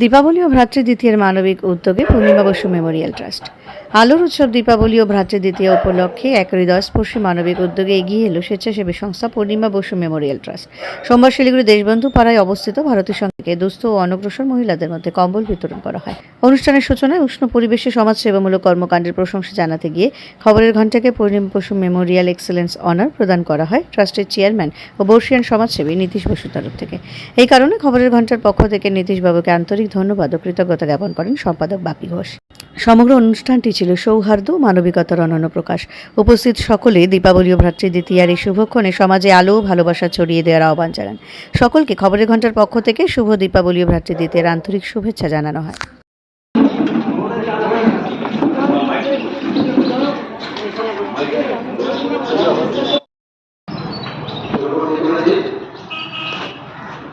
দীপাবলি ও ভ্রাতৃদ্বিতীয়ের মানবিক উদ্যোগে পূর্ণিমা Basu Memorial trust. আলোর উৎসব দীপাবলি ও ভ্রাতৃদ্বিতীয় উপলক্ষে এক হৃদয়স্পর্শী মানবিক উদ্যোগে এগিয়ে এলো স্বেচ্ছাসেবী সংস্থা পূর্ণিমা বসু মেমোরিয়াল ট্রাস্ট। সোমবার শিলিগুড়ি দেশবন্ধু পাড়ায় অবস্থিত ভারতীয় সংঘকে দুস্থ ও অনগ্রসর মহিলাদের মধ্যে কম্বল বিতরণ করা হয়। অনুষ্ঠানের সূচনায় উষ্ণ পরিবেশে সমাজসেবামূলক কর্মকাণ্ডের প্রশংসা জানাতে গিয়ে খবরের ঘণ্টাকে Purnima Basu memorial excellence honour প্রদান করা হয় ট্রাস্টের চেয়ারম্যান ও বর্ষিয়ান সমাজসেবী নীতিশ বসু তরফ থেকে। এই কারণে খবরের ঘণ্টার পক্ষ থেকে নীতিশবাবুকে আন্তরিক ধন্যবাদ ও কৃতজ্ঞতা জ্ঞাপন করেন সম্পাদক বাপি ঘোষ। সমগ্র অনুষ্ঠানটি ছিল সৌহার্দ্য, মানবিকতার অনন্য প্রকাশ। উপস্থিত সকলে দীপাবলি ও ভ্রাতৃদ্বিতীয়ার এই শুভক্ষণে সমাজে আলো ভালোবাসা ছড়িয়ে দেওয়ার আহ্বান জানান। সকলকে খবরের ঘণ্টার পক্ষ থেকে শুভ দীপাবলি ও ভ্রাতৃদ্বিতীয়ার আন্তরিক শুভেচ্ছা জানানো হয়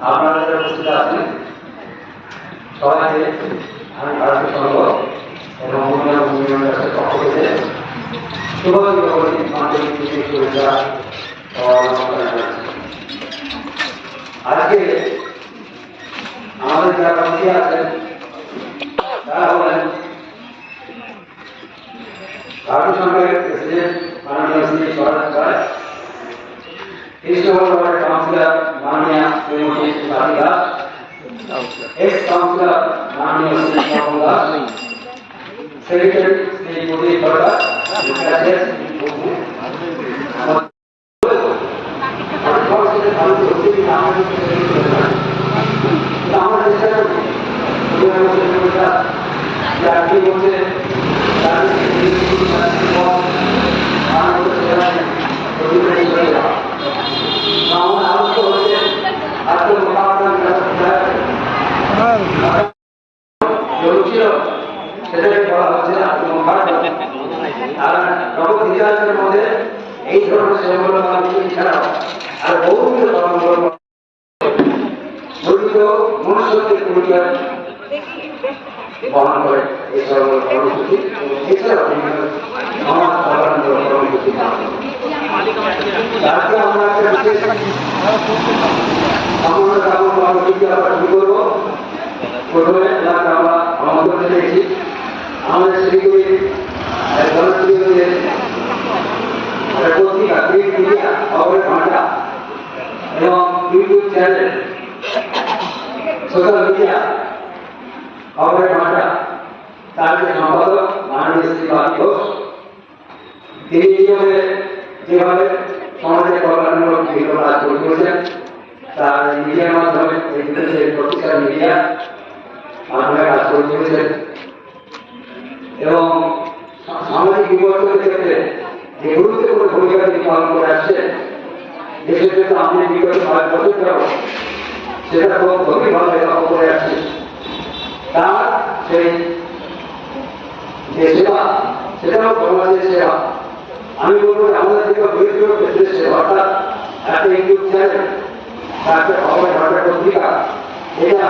আপনারা যারা উপস্থিত আছেন সবাইকে আমি ভারতীয় সংঘ এবং নমস্কার জানাচ্ছি। আজকে আমাদের যারা কমিটি আছেন, তারা হলেন ভারতীয় সংঘের প্রেসিডেন্ট মাননীয় শ্রী মাননীয় শ্রীমতী সাথী দাস কমল দাস সেক্রেটারি শ্রী শ্রী প্রভু আমাদের চেষ্টা করছি চাকরি করছে আমার আলোচ্য হচ্ছে আজকে মোকাবিলা ছিল সেটাকে বলা হচ্ছে আর মধ্যে এই ধরনের সেবাগুলো ছাড়াও আর বহুবিধ ধর্মগুলো। আমরা একটা বিশেষ করব। প্রথমে আমরা আমন্ত্রণ পেয়েছি আমাদের শিলিগুড়ি জনপ্রিয় পত্রিকা প্রিন্ট মিডিয়া খবরের ঘণ্টা এবং ইউটিউব চ্যানেল সোশ্যাল মিডিয়া খবরের ঘণ্টা তার যে সম্পাদক, মাননীয় শ্রী ঘোষ, তিনি যেভাবে যেভাবে সমাজের কল্যাণমূলক বিভিন্ন কাজ করে তার মিডিয়ার মাধ্যমে প্রতিষ্ঠান মিডিয়া মাধ্যমে কাজ করে চলেছেন এবং সামাজিক বিবর্তনের ক্ষেত্রে যে গুরুত্বপূর্ণ ভূমিকা তিনি পালন করে আসছেন, দেশের জন্য আমি বিগত পাঁচ বছর যাব সেটা খুব গভীরভাবে লক্ষ্য করে আসছে। তার সেই যে সেবা সেটাও সমাজের সেবা। আমি বলব আমাদের থেকে দরিদ্র ক্ষেত্রে সেবাটা একটা ইউটিউব চ্যানেল একটা খবরের ঘণ্টা পত্রিকা, এটা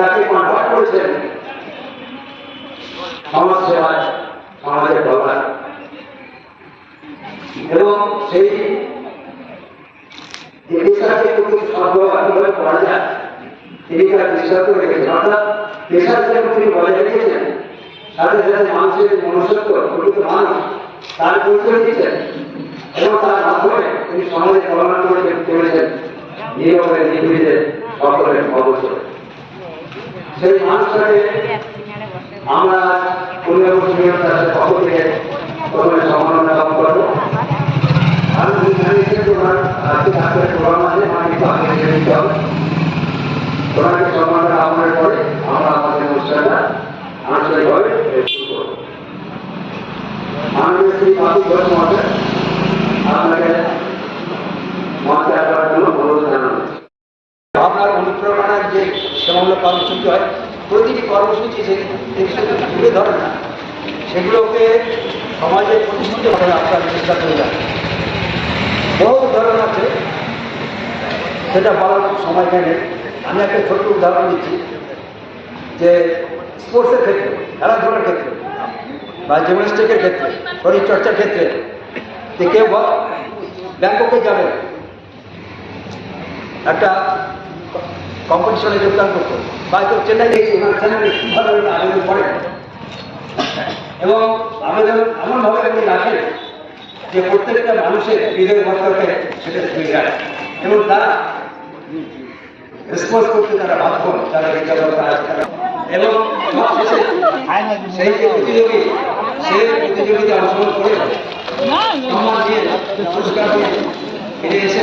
তাকে কনভার্ট করেছেন? সমাজ সেবায়, সমাজের কল্যাণ এবং সেই পেশাকে কিন্তু সর্বভাবে করা যায় রেখেছেন। অর্থাৎ পেশা হিসেবে তিনি রেখেছেন সাথে সাথে মানুষের মনুষ্যত্ব, প্রকৃত মানুষ, তার পরিচয় দিয়েছেন। এবং তার মাধ্যমে তিনি সমাজে কল্যাণ করে চলেছেন নীরবে নির্বিধে সকলের অবসর। সেই মানুষটাকে আমরা থেকে প্রথমে সম্মাননা জ্ঞাপন করব আমি জানিয়েছি তোমার আজকে ডাক্তার প্রোগ্রাম আছে আমার কিন্তু আগে জেনে নিতে হবে ওনাকে সম্মাননা জ্ঞাপনের পরে আমরা আমাদের অনুষ্ঠানটা আন্তরিকভাবে শুরু করব মাননীয় শ্রী বাপি ঘোষ মহাশয় আপনাকে মহাচার করার অনুপ্রেরণার যে সেবামূলক কর্মসূচি হয়, প্রতিটি কর্মসূচি সে তিনি শুধু তুলে ধরেন না। সেগুলোকে সমাজে প্রতিষ্ঠিত করে আপনার চেষ্টা করে যান বহু উদাহরণ আছে, সেটা বলার সময় নেই। আমি একটা ছোট্ট উদাহরণ দিচ্ছি, যে স্পোর্টসের ক্ষেত্রে, খেলাধুলার ক্ষেত্রে, বা জিমনাস্টিকের ক্ষেত্রে, শরীরচর্চার ক্ষেত্রে, যে কেউ ব্যাংককে যাবে, একটা কম্পিটিশনে যোগদান করতো। বা কেউ চেন্নাই কীভাবে আবেদন করে এবং আবেদন এমনভাবে আপনি রাখেন যে প্রত্যেকটা মানুষের হৃদয় বস্তাকে সেটা ছুঁয়ে যায়। এবং তারা রেসপন্স করতে তারা বাধ্য তারা বিজ্ঞাপনতা আছে তারা এবং সেই যে প্রতিযোগী সেই প্রতিযোগিতা অংশগ্রহণ করে সম্মান দিয়ে পুরস্কার দিয়ে ফিরে এসে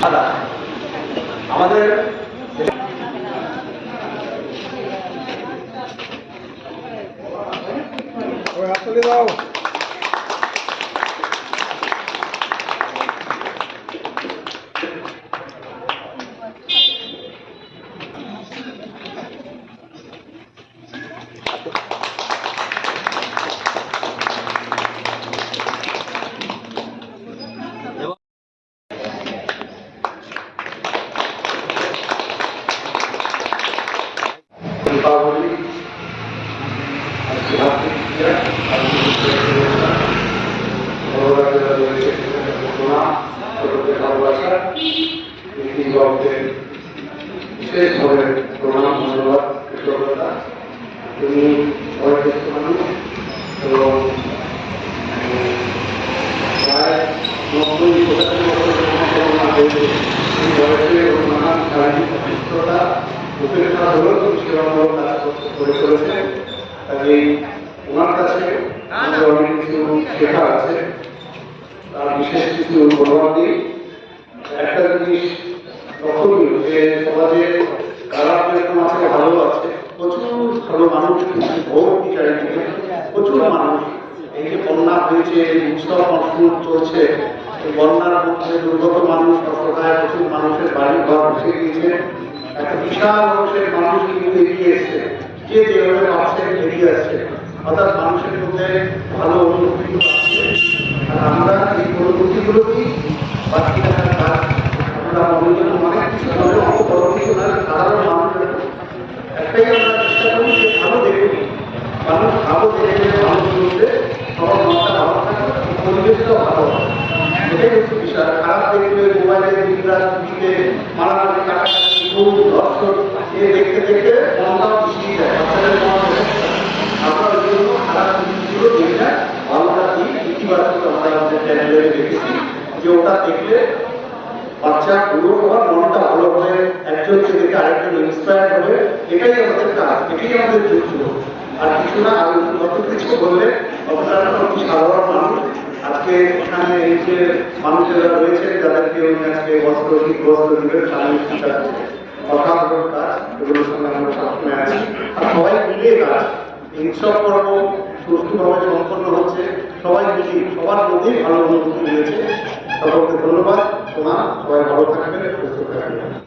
পারবে আসলে ওই দাদা আমাদের দীপাবলি বিশেষভাবে প্রণাম ধন্যবাদ কৃতজ্ঞতা তিনি বয়োজ্যেষ্ঠ মানুষ এবং প্রায় নব্বই পঁচাশি বছর হয়েছে বয়সে সেবামূলক করে চলেছেন কাজেই ওনার কাছে অনেক কিছু শেখা আছে তার বিশেষ কিছু অনুভব একটা জিনিস যে সমাজে খারাপ যেরকম আছে ভালো আছে প্রচুর ভালো মানুষ ভৌতিক প্রচুর মানুষ এই যে বন্যা হয়েছে উৎসব চলছে বন্যার মধ্যে দুর্গত মানুষ অসহায় প্রচুর মানুষের বাড়ি ঘর বসে গিয়েছে একটা বিশাল অংশের মানুষ কিন্তু এগিয়ে এসছে। যে যেভাবে পাচ্ছে এগিয়ে আসছে, অর্থাৎ মানুষের মধ্যে ভালো অনুভূতি আছে। আর আমরা এই অনুভূতিগুলোকেই বাকি রাখার একটাই ভালো দেখুন মানুষ ভালো দেখে মানুষ বলতে সবার মনটা ভালো থাকে পরিবেশটাও ভালো এটাই হচ্ছে বিষয়। খারাপ দেখলে মোবাইলে টিভিতে মারামারি এটাই আমাদের কাজ, এটাই আমাদের যুদ্ধ আর কিছু না নতুন কিছু বললে আপনারা অতি সাধারণ আজকে এখানে এই যে মানুষেরা রয়েছে যাদেরকে আজকে বস্ত্র বস্ত্র দিবেন স্বামী অসাধারণ কাজ এগুলোর সঙ্গে আমরা সবাই মিলে কাজ উৎসব পর্ব সুষ্ঠুভাবে সম্পন্ন হচ্ছে। সবাই মিলে, সবার মধ্যে ভালো অনুভূতি রয়েছে। সকলকে ধন্যবাদ। তোমার সবাই ভালো থাকবেন, সুস্থ থাকবেন।